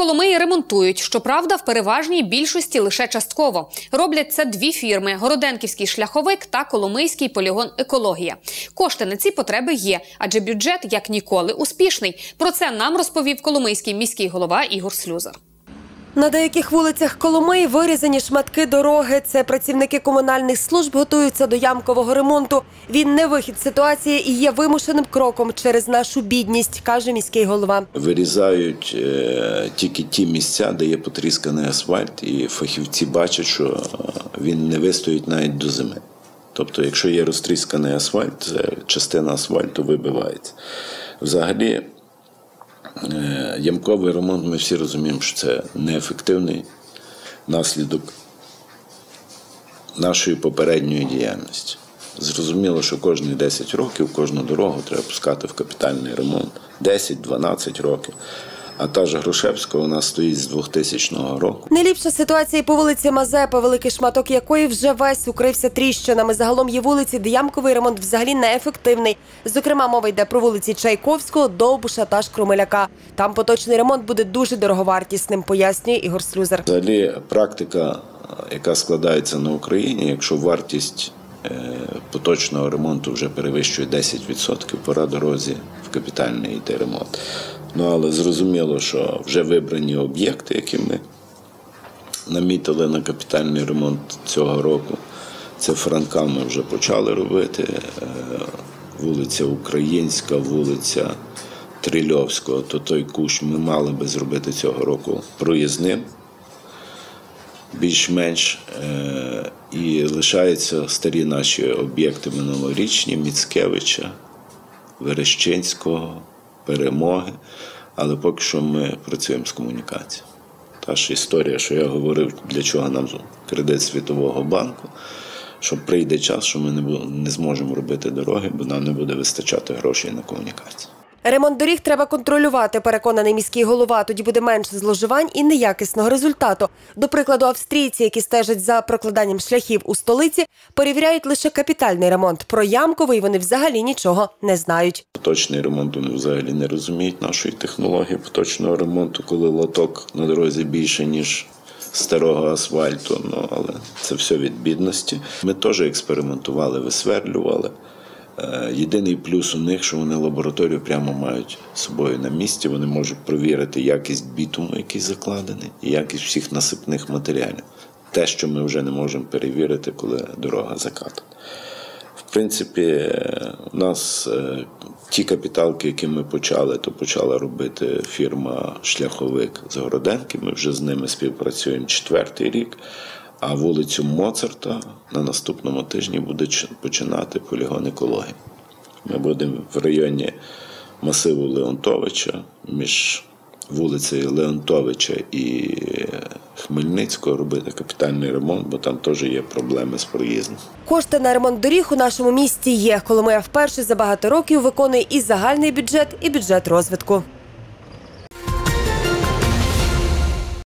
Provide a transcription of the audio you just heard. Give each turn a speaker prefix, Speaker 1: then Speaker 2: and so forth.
Speaker 1: Коломиї ремонтують. Щоправда, в переважній більшості лише частково. Роблять це дві фірми: Городенківський шляховик та Коломийський полігон Екологія. Кошти на ці потреби є, адже бюджет як ніколи успішний. Про це нам розповів Коломийський міський голова Ігор Слюзар.
Speaker 2: На деяких вулицях Коломиї вирізані шматки дороги. Це працівники комунальних служб готуються до ямкового ремонту. Він не вихід ситуації і є вимушеним кроком через нашу бідність, каже міський голова.
Speaker 3: Вирізають е, тільки ті місця, де є потрісканий асфальт, і фахівці бачать, що е, він не вистоїть навіть до зими. Тобто, якщо є розтрісканий асфальт, частина асфальту вибивається. Взагалі, ямковий ремонт, ми всі розуміємо, що це неефективний наслідок нашої попередньої діяльності. Зрозуміло, що кожні 10 років кожну дорогу треба пускати в капітальний ремонт. 10-12 років. А та ж Грушевська у нас стоїть з 2000 року.
Speaker 2: Не ліпша ситуація і по вулиці Мазепи, великий шматок якої вже весь укрився тріщинами. Загалом є вулиці, де ямковий ремонт взагалі неефективний. Зокрема, мова йде про вулиці Чайковського, Довбуша та Шкрумеляка. Там поточний ремонт буде дуже дороговартісним, пояснює Ігор Слюзер.
Speaker 3: Взагалі, практика, яка складається на Україні, якщо вартість е, поточного ремонту вже перевищує 10%, пора дорозі в капітальний йти ремонт. Ну але зрозуміло, що вже вибрані об'єкти, які ми намітили на капітальний ремонт цього року. Це Франка ми вже почали робити. е, Вулиця Українська, вулиця Трильовського, то той кущ ми мали би зробити цього року проїзним більш-менш е, і лишаються старі наші об'єкти минулорічні Міцкевича, Верещинського, Перемоги. Але поки що ми працюємо з комунікацією. Та ж історія, що я говорив, для чого нам кредит Світового банку, що прийде час, що ми не, зможемо робити дороги, бо нам не буде вистачати грошей на комунікацію.
Speaker 2: Ремонт доріг треба контролювати, переконаний міський голова. Тоді буде менше зловживань і неякісного результату. До прикладу, австрійці, які стежать за прокладанням шляхів у столиці, перевіряють лише капітальний ремонт. Про ямковий вони взагалі нічого не знають.
Speaker 3: Поточний ремонт вони взагалі не розуміють нашої технології поточного ремонту, коли лоток на дорозі більше, ніж старого асфальту. Ну але це все від бідності. Ми теж експериментували, висверлювали. Е, Єдиний плюс у них, що вони лабораторію прямо мають з собою на місці. Вони можуть провірити якість бітуму, який закладений, і якість всіх насипних матеріалів. Те, що ми вже не можемо перевірити, коли дорога закатана. В принципі, е, у нас е, ті капіталки, які ми почали, то почала робити фірма Шляховик з Городенки. Ми вже з ними співпрацюємо четвертий рік. А вулицю Моцарта на наступному тижні буде починати полігон екології. Ми будемо в районі масиву Леонтовича між вулицею Леонтовича і Хмельницького робити капітальний ремонт, бо там теж є проблеми з проїздом.
Speaker 2: Кошти на ремонт доріг у нашому місті є. Коломия вперше за багато років виконує і загальний бюджет, і бюджет розвитку.